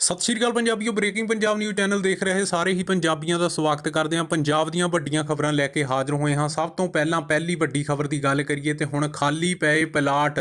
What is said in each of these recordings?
ਸਤਿ ਸ਼੍ਰੀ ਅਕਾਲ ਪੰਜਾਬੀਓ ਬ੍ਰੇਕਿੰਗ ਪੰਜਾਬ ਨਿਊਜ਼ ਚੈਨਲ ਦੇਖ ਰਹੇ ਸਾਰੇ ਹੀ ਪੰਜਾਬੀਆਂ ਦਾ ਸਵਾਗਤ ਕਰਦੇ ਹਾਂ। ਪੰਜਾਬ ਦੀਆਂ ਵੱਡੀਆਂ ਖਬਰਾਂ ਲੈ ਕੇ ਹਾਜ਼ਰ ਹੋਏ ਹਾਂ। ਸਭ ਤੋਂ ਪਹਿਲਾਂ ਪਹਿਲੀ ਵੱਡੀ ਖਬਰ ਦੀ ਗੱਲ ਕਰੀਏ ਤੇ ਹੁਣ ਖਾਲੀ ਪਏ ਪਲਾਟ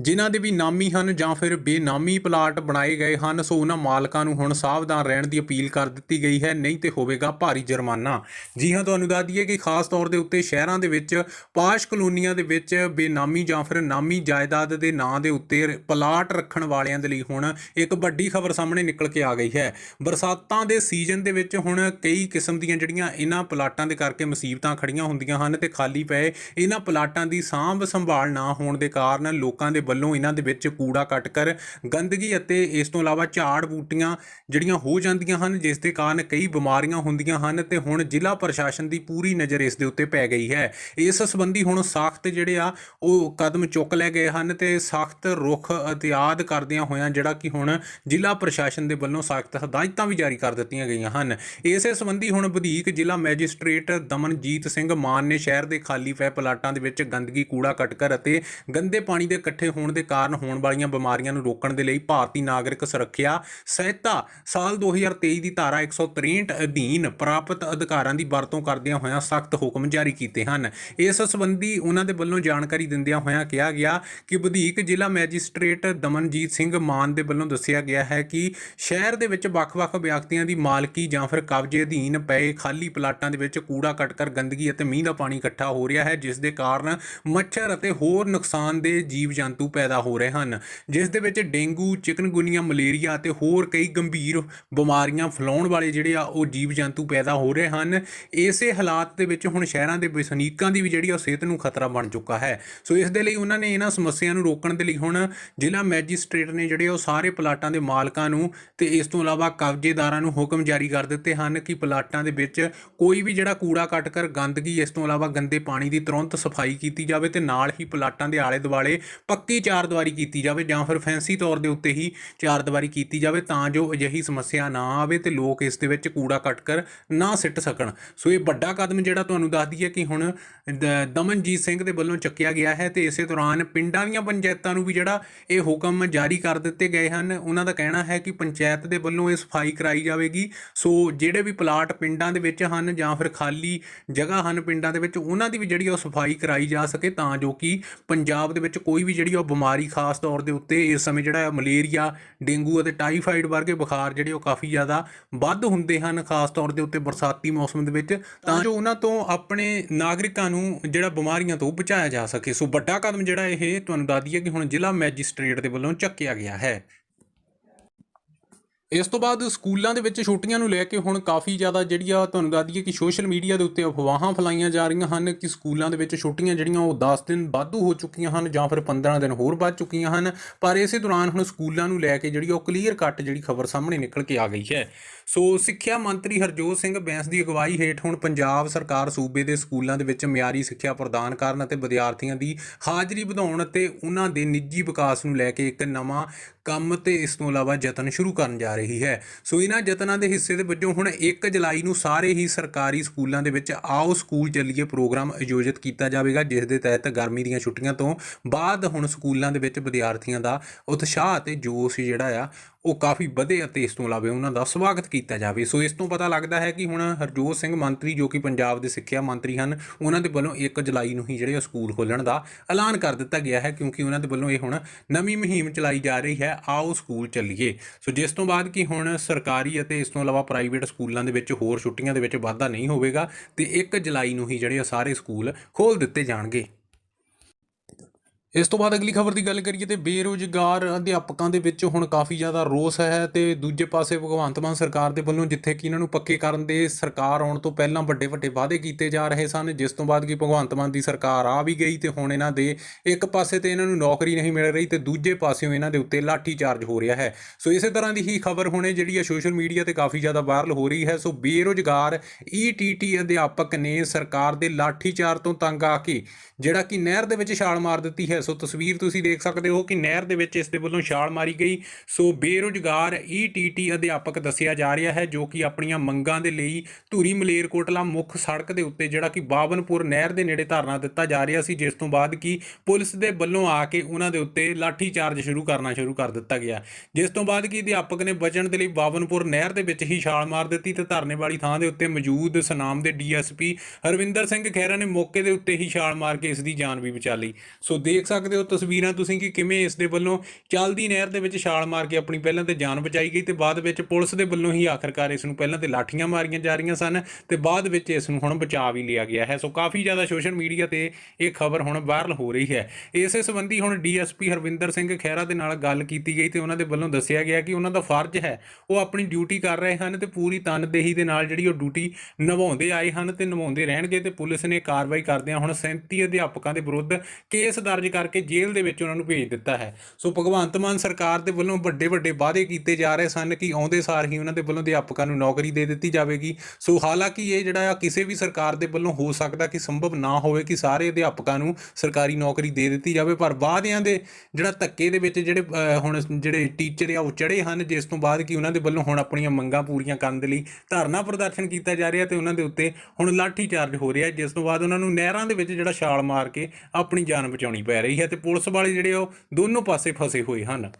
ਜਿਨ੍ਹਾਂ ਦੇ ਵੀ ਨਾਮੀ ਹਨ ਜਾਂ ਫਿਰ ਬੇਨਾਮੀ ਪਲਾਟ ਬਣਾਏ ਗਏ ਹਨ, ਸੋ ਉਹਨਾਂ ਮਾਲਕਾਂ ਨੂੰ ਹੁਣ ਸਾਵਧਾਨ ਰਹਿਣ ਦੀ ਅਪੀਲ ਕਰ ਦਿੱਤੀ ਗਈ ਹੈ, ਨਹੀਂ ਤੇ ਹੋਵੇਗਾ ਭਾਰੀ ਜੁਰਮਾਨਾ। ਜੀ ਹਾਂ, ਤੁਹਾਨੂੰ ਦੱਸ ਦਈਏ ਕਿ ਖਾਸ ਤੌਰ ਦੇ ਉੱਤੇ ਸ਼ਹਿਰਾਂ ਦੇ ਵਿੱਚ, ਪਾਸ਼ ਕਲੋਨੀਆਂ ਦੇ ਵਿੱਚ ਬੇਨਾਮੀ ਜਾਂ ਫਿਰ ਨਾਮੀ ਜਾਇਦਾਦ ਦੇ ਨਾਂ ਦੇ ਉੱਤੇ ਪਲਾਟ ਰੱਖਣ ਵਾਲਿਆਂ ਦੇ ਲਈ ਹੁਣ ਇੱਕ ਵੱਡੀ ਖਬਰ ਸਾਹਮਣੇ ਨਿਕਲ ਕੇ ਆ ਗਈ ਹੈ। ਬਰਸਾਤਾਂ ਦੇ ਸੀਜ਼ਨ ਦੇ ਵਿੱਚ ਹੁਣ ਕਈ ਕਿਸਮ ਦੀਆਂ ਜਿਹੜੀਆਂ ਇਹਨਾਂ ਪਲਾਟਾਂ ਦੇ ਕਰਕੇ ਮੁਸੀਬਤਾਂ ਖੜੀਆਂ ਹੁੰਦੀਆਂ ਹਨ ਤੇ ਖਾਲੀ ਪਏ ਇਹਨਾਂ ਪਲਾਟਾਂ ਦੀ ਸਾਂਭ ਸੰਭਾਲ ਨਾ ਹੋਣ ਦੇ ਕਾਰਨ ਲੋਕਾਂ ਦੇ ਵੱਲੋਂ ਇਹਨਾਂ ਦੇ ਵਿੱਚ ਕੂੜਾ ਕੱਟ ਕਰ ਗੰਦਗੀ ਅਤੇ ਇਸ ਤੋਂ ਇਲਾਵਾ ਝਾੜ ਬੂਟੀਆਂ ਜਿਹੜੀਆਂ ਹੋ ਜਾਂਦੀਆਂ ਹਨ, ਜਿਸ ਦੇ ਕਾਰਨ ਕਈ ਬਿਮਾਰੀਆਂ ਹੁੰਦੀਆਂ ਹਨ ਤੇ ਹੁਣ ਜ਼ਿਲ੍ਹਾ ਪ੍ਰਸ਼ਾਸਨ ਦੀ ਪੂਰੀ ਨਜ਼ਰ ਇਸ ਦੇ ਉੱਤੇ ਪੈ ਗਈ ਹੈ। ਇਸ ਸੰਬੰਧੀ ਹੁਣ ਸਖਤ ਜਿਹੜੇ ਆ, ਉਹ ਕਦਮ ਚੁੱਕ ਲਏ ਗਏ ਹਨ ਤੇ ਸਖਤ ਰੁਖ ਇਤਿਆਦ ਕਰਦਿਆਂ ਹੋਇਆਂ ਜਿਹੜਾ ਕਿ ਹੁਣ ਜ਼ਿਲ੍ਹਾ ਪ੍ਰਸ਼ਾਸਨ ਦੇ ਵੱਲੋਂ ਸਖਤ ਹਦਾਇਤਾਂ ਵੀ ਜਾਰੀ ਕਰ ਦਿੱਤੀਆਂ ਗਈਆਂ ਹਨ। ਇਸੇ ਸੰਬੰਧੀ ਹੁਣ ਵਧੀਕ ਜ਼ਿਲ੍ਹਾ ਮੈਜਿਸਟ੍ਰੇਟ ਦਮਨਜੀਤ ਸਿੰਘ ਮਾਨ ਨੇ ਸ਼ਹਿਰ ਦੇ ਖਾਲੀ ਪਏ ਪਲਾਟਾਂ ਦੇ ਵਿੱਚ ਗੰਦਗੀ ਕੂੜਾ ਕਟਕਰ ਅਤੇ ਗੰਦੇ ਪਾਣੀ ਦੇ ਇਕੱਠੇ ਹੋਣ ਦੇ ਕਾਰਨ ਹੋਣ ਵਾਲੀਆਂ ਬਿਮਾਰੀਆਂ ਨੂੰ ਰੋਕਣ ਦੇ ਲਈ ਭਾਰਤੀ ਨਾਗਰਿਕ ਸੁਰੱਖਿਆ ਸਹਾਇਤਾ ਸਾਲ 2023 ਦੀ ਧਾਰਾ 163 ਅਧੀਨ ਪ੍ਰਾਪਤ ਅਧਿਕਾਰਾਂ ਦੀ ਵਰਤੋਂ ਕਰਦਿਆਂ ਹੋਇਆਂ ਸਖਤ ਹੁਕਮ ਜਾਰੀ ਕੀਤੇ ਹਨ। ਇਸ ਸੰਬੰਧੀ ਉਹਨਾਂ ਦੇ ਵੱਲੋਂ ਜਾਣਕਾਰੀ ਦਿੰਦਿਆਂ ਹੋਇਆਂ ਕਿਹਾ ਗਿਆ ਕਿ ਵਧੀਕ ਜ਼ਿਲ੍ਹਾ ਮੈਜਿਸਟ੍ਰੇਟ ਦਮਨਜੀਤ ਸਿੰਘ ਮਾਨ ਦੇ ਵੱਲੋਂ ਦੱਸਿਆ ਗਿਆ ਹੈ ਕਿ ਸ਼ਹਿਰ ਦੇ ਵਿੱਚ ਵੱਖ-ਵੱਖ ਵਿਅਕਤੀਆਂ ਦੀ ਮਾਲਕੀ ਜਾਂ ਫਿਰ ਕਬਜ਼ੇ ਅਧੀਨ ਪਏ ਖਾਲੀ ਪਲਾਟਾਂ ਦੇ ਵਿੱਚ ਕੂੜਾ ਕਟਕਰ, ਗੰਦਗੀ ਅਤੇ ਮੀਂਹ ਦਾ ਪਾਣੀ ਇਕੱਠਾ ਹੋ ਰਿਹਾ ਹੈ, ਜਿਸ ਦੇ ਕਾਰਨ ਮੱਛਰ ਅਤੇ ਹੋਰ ਨੁਕਸਾਨਦੇਹ ਜੀਵ ਜੰਤੂ ਪੈਦਾ ਹੋ ਰਹੇ ਹਨ, ਜਿਸ ਦੇ ਵਿੱਚ ਡੇਂਗੂ, ਚਿਕਨਗੁਨੀਆ, ਮਲੇਰੀਆ ਅਤੇ ਹੋਰ ਕਈ ਗੰਭੀਰ ਬਿਮਾਰੀਆਂ ਫੈਲਾਉਣ ਵਾਲੇ ਜਿਹੜੇ ਆ ਉਹ ਜੀਵ ਜੰਤੂ ਪੈਦਾ ਹੋ ਰਹੇ ਹਨ। ਇਸੇ ਹਾਲਾਤ ਦੇ ਵਿੱਚ ਹੁਣ ਸ਼ਹਿਰਾਂ ਦੇ ਵਸਨੀਕਾਂ ਦੀ ਵੀ ਜਿਹੜੀ ਆ ਉਹ ਸਿਹਤ ਨੂੰ ਖਤਰਾ ਬਣ ਚੁੱਕਾ ਹੈ। ਸੋ ਇਸ ਦੇ ਲਈ ਉਹਨਾਂ ਨੇ ਇਹਨਾਂ ਸਮੱਸਿਆ ਨੂੰ ਰੋਕਣ ਦੇ ਲਈ ਹੁਣ ਜ਼ਿਲ੍ਹਾ ਮੈਜਿਸਟ੍ਰੇਟ ਨੇ ਜਿਹੜੇ ਉਹ ਸਾਰੇ ਪਲਾਟਾਂ ਦੇ ਮਾਲਕਾਂ ਨੂੰ ਤੇ ਇਸ ਤੋਂ ਇਲਾਵਾ ਕਬਜ਼ੇਦਾਰਾਂ ਨੂੰ ਹੁਕਮ ਜਾਰੀ ਕਰ ਦਿੱਤੇ ਹਨ ਕਿ ਪਲਾਟਾਂ ਦੇ ਵਿੱਚ ਕੋਈ ਵੀ ਜਿਹੜਾ ਕੂੜਾ ਕੱਟ ਕਰ ਗੰਦਗੀ, ਇਸ ਤੋਂ ਇਲਾਵਾ ਗੰਦੇ ਪਾਣੀ ਦੀ ਤੁਰੰਤ ਸਫ਼ਾਈ ਕੀਤੀ ਜਾਵੇ ਤੇ ਨਾਲ ਹੀ ਪਲਾਟਾਂ ਦੇ ਆਲੇ ਦੁਆਲੇ ਪੱਕੀ ਚਾਰਦੀਵਾਰੀ ਕੀਤੀ ਜਾਵੇ ਜਾਂ ਫਿਰ ਫੈਂਸੀ ਤੌਰ ਦੇ ਉੱਤੇ ਹੀ ਚਾਰ ਚਾਰਦੀਵਾਰੀ ਕੀਤੀ ਜਾਵੇ ਤਾਂ ਜੋ ਅਜਿਹੀ ਸਮੱਸਿਆ ਨਾ ਆਵੇ ਤੇ ਲੋਕ ਇਸ ਦੇ ਵਿੱਚ ਕੂੜਾ ਕੱਟ ਕਰ ਨਾ ਸਿੱਟ ਸਕਣ। ਸੋ ਇਹ ਵੱਡਾ ਕਦਮ ਜਿਹੜਾ ਤੁਹਾਨੂੰ ਦੱਸ ਦਈਏ ਕਿ ਹੁਣ ਦ- ਦਮਨਜੀਤ ਸਿੰਘ ਦੇ ਵੱਲੋਂ ਚੱਕਿਆ ਗਿਆ ਹੈ ਤੇ ਇਸੇ ਦੌਰਾਨ ਪਿੰਡਾਂ ਦੀਆਂ ਪੰਚਾਇਤਾਂ ਨੂੰ ਵੀ ਜਿਹੜਾ ਇਹ ਹੁਕਮ ਜਾਰੀ ਕਰ ਦਿੱਤੇ ਗਏ ਹਨ। ਉਹਨਾਂ ਦਾ ਕਹਿਣਾ ਹੈ ਕਿ ਪੰਚਾਇਤ ਦੇ ਵੱਲੋਂ ਇਹ ਸਫ਼ਾਈ ਕਰਾਈ ਜਾਵੇਗੀ। ਸੋ ਜਿਹੜੇ ਵੀ ਪਲਾਟ ਪਿੰਡਾਂ ਦੇ ਵਿੱਚ ਹਨ ਜਾਂ ਫਿਰ ਖਾਲੀ ਜਗ੍ਹਾ ਹਨ ਪਿੰਡਾਂ ਦੇ ਵਿੱਚ, ਉਹਨਾਂ ਦੀ ਵੀ ਜਿਹੜੀ ਉਹ ਸਫ਼ਾਈ ਕਰਾਈ ਜਾ ਸਕੇ ਤਾਂ ਜੋ ਕਿ ਪੰਜਾਬ ਦੇ ਵਿੱਚ ਕੋਈ ਵੀ ਜਿਹੜੀ ਉਹ ਬਿਮਾਰੀ ਖਾਸ ਤੌਰ ਦੇ ਉੱਤੇ ਇਸ ਸਮੇਂ ਜਿਹੜਾ ਮਲੇਰੀਆ, ਡੇਂਗੂ ਅਤੇ ਟਾਈਫਾਈਡ ਵਰਗੇ ਬੁਖਾਰ ਜਿਹੜੇ ਉਹ ਕਾਫੀ ਜ਼ਿਆਦਾ ਵੱਧ ਹੁੰਦੇ ਹਨ, ਖਾਸ ਤੌਰ ਦੇ ਉੱਤੇ ਬਰਸਾਤੀ ਮੌਸਮ ਦੇ ਵਿੱਚ, ਤਾਂ ਜੋ ਉਹਨਾਂ ਤੋਂ ਆਪਣੇ ਨਾਗਰਿਕਾਂ ਨੂੰ ਜਿਹੜਾ ਬਿਮਾਰੀਆਂ ਤੋਂ ਬਚਾਇਆ ਜਾ ਸਕੇ। ਸੋ ਵੱਡਾ ਕਦਮ ਜਿਹੜਾ ਇਹ ਤੁਹਾਨੂੰ ਦੱਸ ਦਈਏ ਕਿ ਹੁਣ ਜ਼ਿਲ੍ਹਾ ਮੈਜਿਸਟ੍ਰੇਟ ਦੇ ਵੱਲੋਂ ਚੱਕਿਆ ਗਿਆ ਹੈ। ਇਸ ਤੋਂ ਬਾਅਦ ਸਕੂਲਾਂ ਦੇ ਵਿੱਚ ਛੁੱਟੀਆਂ ਨੂੰ ਲੈ ਕੇ ਹੁਣ ਕਾਫੀ ਜ਼ਿਆਦਾ ਜਿਹੜੀ ਆ ਤੁਹਾਨੂੰ ਦੱਸ ਦਈਏ ਕਿ ਸੋਸ਼ਲ ਮੀਡੀਆ ਦੇ ਉੱਤੇ ਅਫਵਾਹਾਂ ਫਲਾਈਆਂ ਜਾ ਰਹੀਆਂ ਹਨ ਕਿ ਸਕੂਲਾਂ ਦੇ ਵਿੱਚ ਛੁੱਟੀਆਂ ਜਿਹੜੀਆਂ ਉਹ 10 ਦਿਨ ਵਾਧੂ ਹੋ ਚੁੱਕੀਆਂ ਹਨ ਜਾਂ ਫਿਰ 15 ਦਿਨ ਹੋਰ ਵੱਧ ਚੁੱਕੀਆਂ ਹਨ। ਪਰ ਇਸੇ ਦੌਰਾਨ ਹੁਣ ਸਕੂਲਾਂ ਨੂੰ ਲੈ ਕੇ ਜਿਹੜੀ ਉਹ ਕਲੀਅਰ ਕੱਟ ਜਿਹੜੀ ਖਬਰ ਸਾਹਮਣੇ ਨਿਕਲ ਕੇ ਆ ਗਈ ਹੈ। ਸੋ ਸਿੱਖਿਆ ਮੰਤਰੀ ਹਰਜੋਤ ਸਿੰਘ ਬੈਂਸ ਦੀ ਅਗਵਾਈ ਹੇਠ ਹੁਣ ਪੰਜਾਬ ਸਰਕਾਰ ਸੂਬੇ ਦੇ ਸਕੂਲਾਂ ਦੇ ਵਿੱਚ ਮਿਆਰੀ ਸਿੱਖਿਆ ਪ੍ਰਦਾਨ ਕਰਨ ਅਤੇ ਵਿਦਿਆਰਥੀਆਂ ਦੀ ਹਾਜ਼ਰੀ ਵਧਾਉਣ ਅਤੇ ਉਹਨਾਂ ਦੇ ਨਿੱਜੀ ਵਿਕਾਸ ਨੂੰ ਲੈ ਕੇ ਇੱਕ ਨਵਾਂ ਕੰਮ ਤੇ ਇਸ ਤੋਂ ਇਲਾਵਾ ਯਤਨ ਸ਼ੁਰੂ ਕਰਨ ਜਾ ਰਹੀ ਹੈ। ਸੋ ਇਹਨਾਂ ਯਤਨਾਂ ਦੇ ਹਿੱਸੇ ਦੇ ਵਜੋਂ ਹੁਣ 1 ਜੁਲਾਈ ਨੂੰ ਸਾਰੇ ਹੀ ਸਰਕਾਰੀ ਸਕੂਲਾਂ ਦੇ ਵਿੱਚ ਆਓ ਸਕੂਲ ਚੱਲੀਏ ਪ੍ਰੋਗਰਾਮ ਆਯੋਜਿਤ ਕੀਤਾ ਜਾਵੇਗਾ, ਜਿਸ ਦੇ ਤਹਿਤ ਗਰਮੀ ਦੀਆਂ ਛੁੱਟੀਆਂ ਤੋਂ ਬਾਅਦ ਹੁਣ ਸਕੂਲਾਂ ਦੇ ਵਿੱਚ ਵਿਦਿਆਰਥੀਆਂ ਦਾ ਉਤਸ਼ਾਹ ਤੇ ਜੋਸ਼ ਜਿਹੜਾ ਆ ਉਹ ਕਾਫੀ ਵਧੇ ਅਤੇ ਇਸ ਤੋਂ ਇਲਾਵਾ ਉਹਨਾਂ ਦਾ ਸਵਾਗਤ ਕੀਤਾ ਜਾਵੇ। ਸੋ ਇਸ ਤੋਂ ਪਤਾ ਲੱਗਦਾ ਹੈ ਕਿ ਹੁਣ ਹਰਜੋਤ ਸਿੰਘ ਮੰਤਰੀ ਜੋ ਕਿ ਪੰਜਾਬ ਦੇ ਸਿੱਖਿਆ ਮੰਤਰੀ ਹਨ, ਉਹਨਾਂ ਦੇ ਵੱਲੋਂ 1 ਜੁਲਾਈ ਨੂੰ ਹੀ ਜਿਹੜੇ ਉਹ ਸਕੂਲ ਖੋਲਣ ਦਾ ਐਲਾਨ ਕਰ ਦਿੱਤਾ ਗਿਆ ਹੈ ਕਿਉਂਕਿ ਉਹਨਾਂ ਦੇ ਵੱਲੋਂ ਇਹ ਹੁਣ ਨਵੀਂ ਮੁਹਿੰਮ ਚਲਾਈ ਜਾ ਰਹੀ ਹੈ, ਆਓ ਸਕੂਲ ਚੱਲੀਏ। ਸੋ ਜਿਸ ਤੋਂ ਬਾਅਦ ਕਿ ਹੁਣ ਸਰਕਾਰੀ ਅਤੇ ਇਸ ਤੋਂ ਇਲਾਵਾ ਪ੍ਰਾਈਵੇਟ ਸਕੂਲਾਂ ਦੇ ਵਿੱਚ ਹੋਰ ਛੁੱਟੀਆਂ ਦੇ ਵਿੱਚ ਵਾਧਾ ਨਹੀਂ ਹੋਵੇਗਾ ਤੇ 1 ਜੁਲਾਈ ਨੂੰ ਹੀ ਜਿਹੜੇ ਉਹ ਸਾਰੇ ਸਕੂਲ ਖੋਲ ਦਿੱਤੇ ਜਾਣਗੇ। ਇਸ ਤੋਂ ਬਾਅਦ ਅਗਲੀ ਖਬਰ ਦੀ ਗੱਲ ਕਰੀਏ ਤੇ ਬੇਰੋਜ਼ਗਾਰ ਅਧਿਆਪਕਾਂ ਦੇ ਵਿੱਚ ਹੁਣ ਕਾਫੀ ਜ਼ਿਆਦਾ ਰੋਸ ਹੈ ਤੇ ਦੂਜੇ ਪਾਸੇ ਭਗਵੰਤ ਮਾਨ ਸਰਕਾਰ ਦੇ ਵੱਲੋਂ ਜਿੱਥੇ ਕਿ ਇਹਨਾਂ ਨੂੰ ਪੱਕੇ ਕਰਨ ਦੇ ਸਰਕਾਰ ਆਉਣ ਤੋਂ ਪਹਿਲਾਂ ਵੱਡੇ ਵੱਡੇ ਵਾਅਦੇ ਕੀਤੇ ਜਾ ਰਹੇ ਸਨ, ਜਿਸ ਤੋਂ ਬਾਅਦ ਕਿ ਭਗਵੰਤ ਮਾਨ ਦੀ ਸਰਕਾਰ ਆ ਵੀ ਗਈ ਤੇ ਹੁਣ ਇਹਨਾਂ ਦੇ ਇੱਕ ਪਾਸੇ ਤੇ ਇਹਨਾਂ ਨੂੰ ਨੌਕਰੀ ਨਹੀਂ ਮਿਲ ਰਹੀ ਤੇ ਦੂਜੇ ਪਾਸਿਓਂ ਇਹਨਾਂ ਦੇ ਉੱਤੇ ਲਾਠੀ ਚਾਰਜ ਹੋ ਰਿਹਾ ਹੈ। ਸੋ ਇਸੇ ਤਰ੍ਹਾਂ ਦੀ ਹੀ ਖਬਰ ਹੁਣੇ ਜਿਹੜੀ ਹੈ ਸੋਸ਼ਲ ਮੀਡੀਆ ਤੇ ਕਾਫੀ ਜ਼ਿਆਦਾ ਵਾਇਰਲ ਹੋ ਰਹੀ ਹੈ। ਸੋ ਬੇਰੋਜ਼ਗਾਰ ਈਟੀਟੀ ਅਧਿਆਪਕ ਨੇ ਸਰਕਾਰ ਦੇ ਲਾਠੀ ਚਾਰ ਤੋਂ ਤੰਗ ਆ ਕੇ, ਜਿਹੜਾ ਕਿ ਨਹਿਰ ਦੇ ਵਿੱਚ ਛਾਲ ਮਾਰ ਦਿੱਤੀ ਹੈ। ਸੋ ਤਸਵੀਰ ਤੁਸੀਂ ਦੇਖ ਸਕਦੇ ਹੋ ਕਿ ਨਹਿਰ ਦੇ ਵਿੱਚ ਇਸ ਦੇ ਵੱਲੋਂ ਛਾਲ ਮਾਰੀ ਗਈ। ਸੋ ਬੇਰੁਜ਼ਗਾਰ ਈਟੀਟੀ ਅਧਿਆਪਕ ਦੱਸਿਆ ਜਾ ਰਿਹਾ ਹੈ, ਜੋ ਕਿ ਆਪਣੀਆਂ ਮੰਗਾਂ ਦੇ ਲਈ ਧੂਰੀ ਮਲੇਰਕੋਟਲਾ ਮੁੱਖ ਸੜਕ ਦੇ ਉੱਤੇ, ਜਿਹੜਾ ਕਿ ਬਾਵਨਪੁਰ ਨਹਿਰ ਦੇ ਨੇੜੇ ਧਰਨਾ ਦਿੱਤਾ ਜਾ ਰਿਹਾ ਸੀ, ਜਿਸ ਤੋਂ ਬਾਅਦ ਕਿ ਪੁਲਿਸ ਦੇ ਵੱਲੋਂ ਆ ਕੇ ਉਹਨਾਂ ਦੇ ਉੱਤੇ ਲਾਠੀ ਚਾਰਜ ਸ਼ੁਰੂ ਕਰਨਾ ਸ਼ੁਰੂ ਕਰ ਦਿੱਤਾ ਗਿਆ। ਜਿਸ ਤੋਂ ਬਾਅਦ ਕਿ ਅਧਿਆਪਕ ਨੇ ਬਚਣ ਦੇ ਲਈ ਬਾਵਨਪੁਰ ਨਹਿਰ ਦੇ ਵਿੱਚ ਹੀ ਛਾਲ ਮਾਰ ਦਿੱਤੀ ਤੇ ਧਰਨੇ ਵਾਲੀ ਥਾਂ ਦੇ ਉੱਤੇ ਮੌਜੂਦ ਸਨਾਮ ਦੇ ਡੀਐਸਪੀ ਹਰਵਿੰਦਰ ਸਿੰਘ ਖਹਿਰਾ ਨੇ ਮੌਕੇ ਦੇ ਉੱਤੇ ਹੀ ਛਾਲ ਮਾਰ ਕੇ ਇਸ ਦੀ ਜਾਨ ਵੀ ਬਚਾ ਲਈ। ਸੋ ਦੇਖ ਸਕਦੇ ਹੋ ਤਸਵੀਰਾਂ ਤੁਸੀਂ ਕਿ ਕਿਵੇਂ ਇਸ ਦੇ ਵੱਲੋਂ ਚੱਲਦੀ ਨਹਿਰ ਦੇ ਵਿੱਚ ਛਾਲ ਮਾਰ ਕੇ ਆਪਣੀ ਪਹਿਲਾਂ ਤੇ ਜਾਨ ਬਚਾਈ ਗਈ ਤੇ ਬਾਅਦ ਵਿੱਚ ਪੁਲਿਸ ਦੇ ਵੱਲੋਂ ਹੀ ਆਖਰਕਾਰ ਇਸ ਨੂੰ ਪਹਿਲਾਂ ਤੇ ਲਾਠੀਆਂ ਮਾਰੀਆਂ ਜਾ ਰਹੀਆਂ ਸਨ ਤੇ ਬਾਅਦ ਵਿੱਚ ਇਸ ਨੂੰ ਹੁਣ ਬਚਾ ਵੀ ਲਿਆ ਗਿਆ ਹੈ। ਸੋ ਕਾਫੀ ਜ਼ਿਆਦਾ ਸੋਸ਼ਲ ਮੀਡੀਆ ਤੇ ਇਹ ਖਬਰ ਹੁਣ ਵਾਇਰਲ ਹੋ ਰਹੀ ਹੈ। ਇਸੇ ਸੰਬੰਧੀ ਹੁਣ ਡੀਐਸਪੀ ਹਰਵਿੰਦਰ ਸਿੰਘ ਖਹਿਰਾ ਦੇ ਨਾਲ ਗੱਲ ਕੀਤੀ ਗਈ ਤੇ ਉਹਨਾਂ ਦੇ ਵੱਲੋਂ ਦੱਸਿਆ ਗਿਆ ਕਿ ਉਹਨਾਂ ਦਾ ਫਰਜ਼ ਹੈ ਉਹ ਆਪਣੀ ਡਿਊਟੀ ਕਰ ਰਹੇ ਹਨ ਤੇ ਪੂਰੀ ਤਨਦੇਹੀ ਦੇ ਨਾਲ ਜਿਹੜੀ ਉਹ ਡਿਊਟੀ ਨਿਭਾਉਂਦੇ ਆਏ ਹਨ ਤੇ ਨਿਭਾਉਂਦੇ ਰਹਿਣਗੇ ਤੇ ਪੁਲਿਸ ਨੇ ਕਾਰਵਾਈ ਕਰਦਿਆਂ ਹੁਣ 37 ਅਧਿਆਪਕਾਂ ਦੇ ਵਿਰੁੱਧ ਕੇਸ ਦਰਜ ਕਰ ਕਰਕੇ ਜੇਲ੍ਹ ਦੇ ਵਿੱਚ ਉਹਨਾਂ ਨੂੰ ਭੇਜ ਦਿੱਤਾ ਹੈ। ਸੋ ਭਗਵੰਤ ਮਾਨ ਸਰਕਾਰ ਦੇ ਵੱਲੋਂ ਵੱਡੇ ਵੱਡੇ ਵਾਅਦੇ ਕੀਤੇ ਜਾ ਰਹੇ ਸਨ ਕਿ ਆਉਂਦੇ ਸਾਰ ਹੀ ਉਹਨਾਂ ਦੇ ਵੱਲੋਂ ਅਧਿਆਪਕਾਂ ਨੂੰ ਨੌਕਰੀ ਦੇ ਦਿੱਤੀ ਜਾਵੇਗੀ। ਸੋ ਹਾਲਾਂਕਿ ਇਹ ਜਿਹੜਾ ਆ ਕਿਸੇ ਵੀ ਸਰਕਾਰ ਦੇ ਵੱਲੋਂ ਹੋ ਸਕਦਾ ਕਿ ਸੰਭਵ ਨਾ ਹੋਵੇ ਕਿ ਸਾਰੇ ਅਧਿਆਪਕਾਂ ਨੂੰ ਸਰਕਾਰੀ ਨੌਕਰੀ ਦੇ ਦਿੱਤੀ ਜਾਵੇ, ਪਰ ਵਾਅਦਿਆਂ ਦੇ ਜਿਹੜਾ ਧੱਕੇ ਦੇ ਵਿੱਚ ਜਿਹੜੇ ਹੁਣ ਜਿਹੜੇ ਟੀਚਰ ਆ ਉਹ ਚੜੇ ਹਨ, ਜਿਸ ਤੋਂ ਬਾਅਦ ਕਿ ਉਹਨਾਂ ਦੇ ਵੱਲੋਂ ਹੁਣ ਆਪਣੀਆਂ ਮੰਗਾਂ ਪੂਰੀਆਂ ਕਰਨ ਦੇ ਲਈ ਧਰਨਾ ਪ੍ਰਦਰਸ਼ਨ ਕੀਤਾ ਜਾ ਰਿਹਾ ਤੇ ਉਹਨਾਂ ਦੇ ਉੱਤੇ ਹੁਣ ਲਾਠੀ ਚਾਰਜ ਹੋ ਰਿਹਾ, ਜਿਸ ਤੋਂ ਬਾਅਦ ਉਹਨਾਂ ਨੂੰ ਨਹਿਰਾਂ ਦੇ ਵਿੱਚ ਜਿਹੜਾ ਛਾਲ ਮਾਰ ਕੇ ਆਪਣੀ ਜਾਨ ਬਚਾਉਣੀ ਪੈ ਰਹੀ ਹੈ ਤੇ ਪੁਲਿਸ ਵਾਲੇ ਜਿਹੜੇ ਉਹ ਦੋਨੋਂ ਪਾਸੇ ਫਸੇ ਹੋਏ ਹਨ।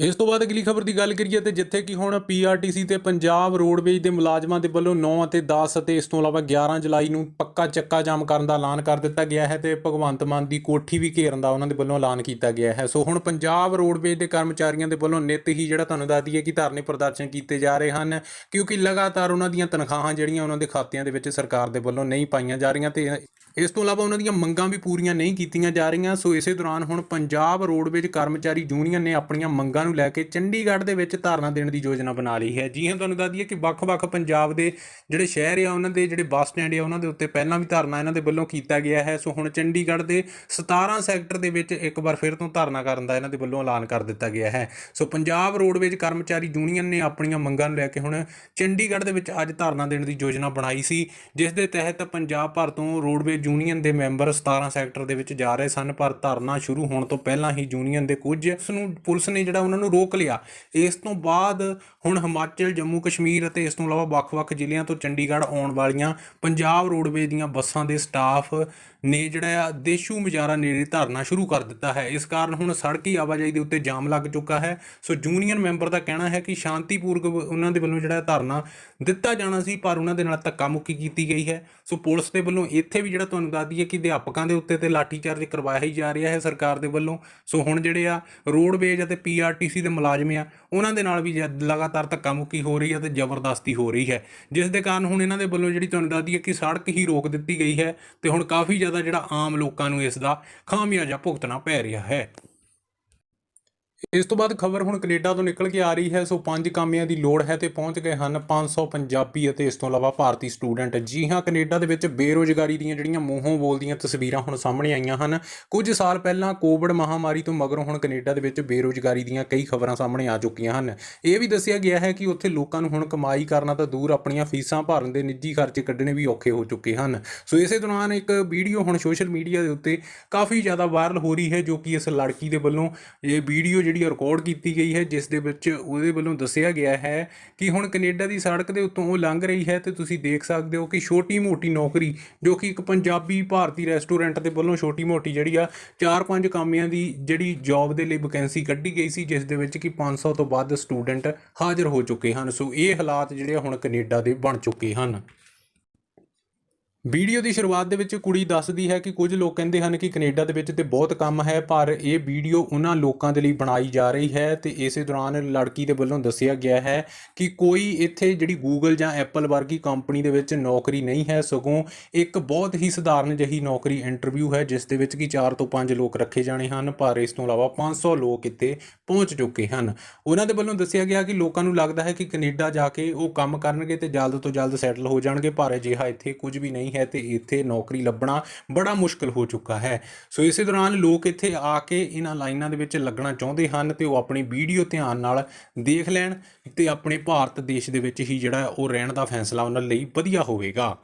ਇਸ ਤੋਂ ਬਾਅਦ ਅਗਲੀ ਖਬਰ ਦੀ ਗੱਲ ਕਰੀਏ ਤੇ ਜਿੱਥੇ ਕਿ ਹੁਣ ਪੀਆਰਟੀਸੀ ਤੇ ਪੰਜਾਬ ਰੋਡਵੇਜ ਦੇ ਮੁਲਾਜ਼ਮਾਂ ਦੇ ਵੱਲੋਂ 9 ਅਤੇ 10 ਅਤੇ ਇਸ ਤੋਂ ਇਲਾਵਾ 11 ਜੁਲਾਈ ਨੂੰ ਪੱਕਾ ਚੱਕਾ ਜਾਮ ਕਰਨ ਦਾ ਐਲਾਨ ਕਰ ਦਿੱਤਾ ਗਿਆ ਹੈ ਤੇ ਭਗਵੰਤ ਮਾਨ ਦੀ ਕੋਠੀ ਵੀ ਘੇਰਨ ਦਾ ਉਹਨਾਂ ਦੇ ਵੱਲੋਂ ਐਲਾਨ ਕੀਤਾ ਗਿਆ ਹੈ। ਸੋ ਹੁਣ ਪੰਜਾਬ ਰੋਡਵੇਜ ਦੇ ਕਰਮਚਾਰੀਆਂ ਦੇ ਵੱਲੋਂ ਨਿਤ ਹੀ ਜਿਹੜਾ ਤੁਹਾਨੂੰ ਦੱਸ ਦਈਏ ਕਿ ਧਰਨੇ ਪ੍ਰਦਰਸ਼ਨ ਕੀਤੇ ਜਾ ਰਹੇ ਹਨ, ਕਿਉਂਕਿ ਲਗਾਤਾਰ ਉਹਨਾਂ ਦੀਆਂ ਤਨਖਾਹਾਂ ਜਿਹੜੀਆਂ ਉਹਨਾਂ ਦੇ ਖਾਤਿਆਂ ਦੇ ਵਿੱਚ ਸਰਕਾਰ ਦੇ ਵੱਲੋਂ ਨਹੀਂ ਪਾਈਆਂ ਜਾ ਰਹੀਆਂ ਤੇ ਇਸ ਤੋਂ ਇਲਾਵਾ ਉਹਨਾਂ ਦੀਆਂ ਮੰਗਾਂ ਵੀ ਪੂਰੀਆਂ ਨਹੀਂ ਕੀਤੀਆਂ ਜਾ ਰਹੀਆਂ। ਸੋ ਇਸੇ ਦੌਰਾਨ ਹੁਣ ਪੰਜਾਬ ਰੋਡਵੇਜ ਕਰਮਚਾਰੀ ਯੂਨੀਅਨ ਨੇ ਆਪਣੀਆਂ ਮੰਗਾਂ ਨੂੰ ਲੈ ਕੇ ਚੰਡੀਗੜ੍ਹ ਦੇ ਵਿੱਚ ਧਾਰਨਾ ਦੇਣ ਦੀ ਯੋਜਨਾ ਬਣਾ ਲਈ ਹੈ। ਜੀ ਹਾਂ, ਤੁਹਾਨੂੰ ਦੱਸ ਦਈਏ ਕਿ ਵੱਖ-ਵੱਖ ਪੰਜਾਬ ਦੇ ਜਿਹੜੇ ਸ਼ਹਿਰ ਆ, ਉਹਨਾਂ ਦੇ ਜਿਹੜੇ ਬੱਸ ਸਟੈਂਡ ਆ, ਉਹਨਾਂ ਦੇ ਉੱਤੇ ਪਹਿਲਾਂ ਵੀ ਧਰਨਾ ਇਹਨਾਂ ਦੇ ਵੱਲੋਂ ਕੀਤਾ ਗਿਆ ਹੈ। ਸੋ ਹੁਣ ਚੰਡੀਗੜ੍ਹ ਦੇ 17 ਸੈਕਟਰ ਦੇ ਵਿੱਚ ਇੱਕ ਵਾਰ ਫਿਰ ਤੋਂ ਧਰਨਾ ਕਰਨ ਦਾ ਇਹਨਾਂ ਦੇ ਵੱਲੋਂ ਐਲਾਨ ਕਰ ਦਿੱਤਾ ਗਿਆ ਹੈ। ਸੋ ਪੰਜਾਬ ਰੋਡਵੇਜ ਕਰਮਚਾਰੀ ਯੂਨੀਅਨ ਨੇ ਆਪਣੀਆਂ ਮੰਗਾਂ ਨੂੰ ਲੈ ਕੇ ਹੁਣ ਚੰਡੀਗੜ੍ਹ ਦੇ ਵਿੱਚ ਅੱਜ ਧਾਰਨਾ ਦੇਣ ਦੀ ਯੋਜਨਾ ਬਣਾਈ ਸੀ, ਜਿਸ ਦੇ ਤਹਿਤ ਪੰਜਾਬ ਭਰ ਤੋਂ ਰੋਡਵੇਜ ਯੂਨੀਅਨ ਦੇ ਮੈਂਬਰ 17 ਸੈਕਟਰ ਦੇ ਵਿੱਚ ਜਾ ਰਹੇ ਸਨ, ਪਰ ਧਰਨਾ ਸ਼ੁਰੂ ਹੋਣ ਤੋਂ ਪਹਿਲਾਂ ਹੀ ਯੂਨੀਅਨ ਦੇ ਕੁਝ, ਉਸ ਨੂੰ ਪੁਲਿਸ ਨੇ ਜਿਹੜਾ ਉਹਨਾਂ ਨੂੰ ਰੋਕ ਲਿਆ। ਇਸ ਤੋਂ ਬਾਅਦ ਹੁਣ ਹਿਮਾਚਲ, ਜੰਮੂ, ਕਸ਼ਮੀਰ ਅਤੇ ਇਸ ਤੋਂ ਇਲਾਵਾ ਵੱਖ-ਵੱਖ ਜ਼ਿਲ੍ਹਿਆਂ ਤੋਂ ਚੰਡੀਗੜ੍ਹ ਆਉਣ ਵਾਲੀਆਂ ਪੰਜਾਬ ਰੋਡਵੇਜ ਦੀਆਂ ਬੱਸਾਂ ਦੇ ਸਟਾਫ ਨੇ ਜਿਹੜਾ ਆ ਦੇਸ਼ੂ ਮਜਾਰਾ ਨੇੜੇ ਧਰਨਾ ਸ਼ੁਰੂ ਕਰ ਦਿੱਤਾ ਹੈ। ਇਸ ਕਾਰਨ ਹੁਣ ਸੜਕੀ ਆਵਾਜਾਈ ਦੇ ਉੱਤੇ ਜਾਮ ਲੱਗ ਚੁੱਕਾ ਹੈ। ਸੋ ਯੂਨੀਅਨ ਮੈਂਬਰ ਦਾ ਕਹਿਣਾ ਹੈ ਕਿ ਸ਼ਾਂਤੀਪੂਰਕ ਉਹਨਾਂ ਦੇ ਵੱਲੋਂ ਜਿਹੜਾ ਧਰਨਾ ਦਿੱਤਾ ਜਾਣਾ ਸੀ, ਪਰ ਉਹਨਾਂ ਦੇ ਨਾਲ ਧੱਕਾ ਮੁੱਕੀ ਕੀਤੀ ਗਈ ਹੈ। ਸੋ ਪੁਲਿਸ ਦੇ ਵੱਲੋਂ ਇੱਥੇ ਵੀ ਜਿਹੜਾ ਤੁਹਾਨੂੰ ਦੱਸ ਦਈਏ ਕਿ ਅਧਿਆਪਕਾਂ ਦੇ ਉੱਤੇ ਤੇ ਲਾਠੀਚਾਰਜ ਕਰਵਾਇਆ ਹੀ ਜਾ ਰਿਹਾ ਹੈ ਸਰਕਾਰ ਦੇ ਵੱਲੋਂ। ਸੋ ਹੁਣ ਜਿਹੜੇ ਆ ਰੋਡਵੇਜ ਅਤੇ ਪੀਆਰਟੀਸੀ ਦੇ ਮੁਲਾਜ਼ਮ ਆ, ਉਹਨਾਂ ਦੇ ਨਾਲ ਵੀ ਲਗਾਤਾਰ ਧੱਕਾ ਮੁੱਕੀ ਹੋ ਰਹੀ ਹੈ ਤੇ ਜ਼ਬਰਦਸਤੀ ਹੋ ਰਹੀ ਹੈ। ਜਿਸ ਦੇ ਕਾਰਨ ਹੁਣ ਇਹਨਾਂ ਦੇ ਵੱਲੋਂ ਜਿਹੜੀ ਤੁਹਾਨੂੰ ਦੱਸਦੀ ਹੈ ਕਿ ਸੜਕ ਹੀ ਰੋਕ ਦਿੱਤੀ ਗਈ ਹੈ ਤੇ ਹੁਣ ਕਾਫੀ ਜ਼ਿਆਦਾ ਜਿਹੜਾ ਆਮ ਲੋਕਾਂ ਨੂੰ ਇਸ ਦਾ ਖਾਮਿਆਜਾ ਭੁਗਤਣਾ ਪੈ ਰਿਹਾ ਹੈ। ਇਸ ਤੋਂ ਬਾਅਦ ਖਬਰ ਹੁਣ ਕੈਨੇਡਾ ਤੋਂ ਨਿਕਲ ਕੇ ਆ ਰਹੀ ਹੈ। ਸੋ ਪੰਜ ਕਾਮਿਆਂ ਦੀ ਲੋੜ ਹੈ ਤੇ ਪਹੁੰਚ ਗਏ ਹਨ 500 ਪੰਜਾਬੀ ਅਤੇ ਇਸ ਤੋਂ ਇਲਾਵਾ ਭਾਰਤੀ ਸਟੂਡੈਂਟ। ਜੀ ਹਾਂ, ਕੈਨੇਡਾ ਦੇ ਵਿੱਚ ਬੇਰੋਜ਼ਗਾਰੀ ਦੀਆਂ ਜਿਹੜੀਆਂ ਮੂੰਹੋਂ ਬੋਲਦੀਆਂ ਤਸਵੀਰਾਂ ਹੁਣ ਸਾਹਮਣੇ ਆਈਆਂ ਹਨ। ਕੁਝ ਸਾਲ ਪਹਿਲਾਂ ਕੋਵਿਡ ਮਹਾਮਾਰੀ ਤੋਂ ਮਗਰੋਂ ਹੁਣ ਕੈਨੇਡਾ ਦੇ ਵਿੱਚ ਬੇਰੋਜ਼ਗਾਰੀ ਦੀਆਂ ਕਈ ਖਬਰਾਂ ਸਾਹਮਣੇ ਆ ਚੁੱਕੀਆਂ ਹਨ। ਇਹ ਵੀ ਦੱਸਿਆ ਗਿਆ ਹੈ ਕਿ ਉੱਥੇ ਲੋਕਾਂ ਨੂੰ ਹੁਣ ਕਮਾਈ ਕਰਨਾ ਤਾਂ ਦੂਰ ਆਪਣੀਆਂ ਫੀਸਾਂ ਭਰਨ ਦੇ ਨਿੱਜੀ ਖਰਚੇ ਕੱਢਣੇ ਵੀ ਔਖੇ ਹੋ ਚੁੱਕੇ ਹਨ। ਸੋ ਇਸੇ ਦੌਰਾਨ ਇੱਕ ਵੀਡੀਓ ਹੁਣ ਸੋਸ਼ਲ ਮੀਡੀਆ ਦੇ ਉੱਤੇ ਕਾਫੀ ਜ਼ਿਆਦਾ ਵਾਇਰਲ ਹੋ ਰਹੀ ਹੈ, ਜੋ ਕਿ ਇਸ ਲੜਕੀ ਦੇ ਵੱਲੋਂ ਇਹ ਵੀਡੀਓ ਜਿਹੜੀ ਰਿਕਾਰਡ ਕੀਤੀ ਗਈ ਹੈ, ਜਿਸ ਦੇ ਵਿੱਚ ਉਹਦੇ ਵੱਲੋਂ ਦੱਸਿਆ ਗਿਆ ਹੈ ਕਿ ਹੁਣ ਕੈਨੇਡਾ ਦੀ ਸੜਕ ਦੇ ਉੱਤੋਂ ਉਹ ਲੰਘ ਰਹੀ ਹੈ ਤੇ ਤੁਸੀਂ ਦੇਖ ਸਕਦੇ ਹੋ ਕਿ ਛੋਟੀ ਮੋਟੀ ਨੌਕਰੀ, ਜੋ ਕਿ ਇੱਕ ਪੰਜਾਬੀ ਭਾਰਤੀ ਰੈਸਟੋਰੈਂਟ ਦੇ ਵੱਲੋਂ ਛੋਟੀ ਮੋਟੀ ਜਿਹੜੀ ਆ, ਚਾਰ ਪੰਜ ਕਾਮਿਆਂ ਦੀ ਜਿਹੜੀ ਜੌਬ ਦੇ ਲਈ ਵੈਕੈਂਸੀ ਕੱਢੀ ਗਈ ਸੀ, ਜਿਸ ਦੇ ਵਿੱਚ ਕਿ 500 ਤੋਂ ਵੱਧ ਸਟੂਡੈਂਟ ਹਾਜ਼ਰ ਹੋ ਚੁੱਕੇ ਹਨ। ਸੋ ਇਹ ਹਾਲਾਤ ਜਿਹੜੇ ਆ ਹੁਣ ਕੈਨੇਡਾ ਦੇ ਬਣ ਚੁੱਕੇ ਹਨ। ਵੀਡੀਓ ਦੀ ਸ਼ੁਰੂਆਤ ਦੇ ਵਿੱਚ ਕੁੜੀ ਦੱਸਦੀ ਹੈ ਕਿ ਕੁਝ ਲੋਕ ਕਹਿੰਦੇ ਹਨ ਕਿ ਕੈਨੇਡਾ ਦੇ ਵਿੱਚ ਤੇ ਬਹੁਤ ਕੰਮ ਹੈ, ਪਰ ਇਹ ਵੀਡੀਓ ਉਹਨਾਂ ਲੋਕਾਂ ਦੇ ਲਈ ਬਣਾਈ ਜਾ ਰਹੀ ਹੈ ਤੇ ਇਸੇ ਦੌਰਾਨ ਲੜਕੀ ਦੇ ਵੱਲੋਂ ਦੱਸਿਆ ਗਿਆ ਹੈ ਕਿ ਕੋਈ ਇੱਥੇ ਜਿਹੜੀ ਗੂਗਲ ਜਾਂ ਐਪਲ ਵਰਗੀ ਕੰਪਨੀ ਦੇ ਵਿੱਚ ਨੌਕਰੀ ਨਹੀਂ ਹੈ, ਸਗੋਂ ਇੱਕ ਬਹੁਤ ਹੀ ਸਧਾਰਨ ਜਿਹੀ ਨੌਕਰੀ ਇੰਟਰਵਿਊ ਹੈ, ਜਿਸ ਦੇ ਵਿੱਚ ਕਿ 4 ਤੋਂ 5 ਲੋਕ ਰੱਖੇ ਜਾਣੇ ਹਨ, ਪਰ ਇਸ ਤੋਂ ਇਲਾਵਾ 500 ਲੋਕ ਇੱਥੇ ਪਹੁੰਚ ਚੁੱਕੇ ਹਨ। ਉਹਨਾਂ ਦੇ ਵੱਲੋਂ ਦੱਸਿਆ ਗਿਆ ਕਿ ਲੋਕਾਂ ਨੂੰ ਲੱਗਦਾ ਹੈ ਕਿ ਕੈਨੇਡਾ ਜਾ ਕੇ ਉਹ ਕੰਮ ਕਰਨਗੇ ਤੇ ਜਲਦ ਤੋਂ ਜਲਦ ਸੈਟਲ ਹੋ ਜਾਣਗੇ, ਪਰ ਅਜਿਹਾ ਇੱਥੇ ਕੁਝ ਵੀ ਨਹੀਂ ਹੈ ਤੇ ਇੱਥੇ ਨੌਕਰੀ ਲੱਭਣਾ ਬੜਾ ਮੁਸ਼ਕਲ ਹੋ ਚੁੱਕਾ ਹੈ। ਸੋ ਇਸੇ ਦੌਰਾਨ ਲੋਕ ਇੱਥੇ ਆ ਕੇ ਇਹਨਾਂ ਲਾਈਨਾਂ ਦੇ ਵਿੱਚ ਲੱਗਣਾ ਚਾਹੁੰਦੇ ਹਨ ਤੇ ਉਹ ਆਪਣੀ ਵੀਡੀਓ ਧਿਆਨ ਨਾਲ ਦੇਖ ਲੈਣ ਤੇ ਆਪਣੇ ਭਾਰਤ ਦੇਸ਼ ਦੇ ਵਿੱਚ ਹੀ ਜਿਹੜਾ ਉਹ ਰਹਿਣ ਦਾ ਫੈਸਲਾ ਉਹਨਾਂ ਲਈ ਵਧੀਆ ਹੋਵੇਗਾ।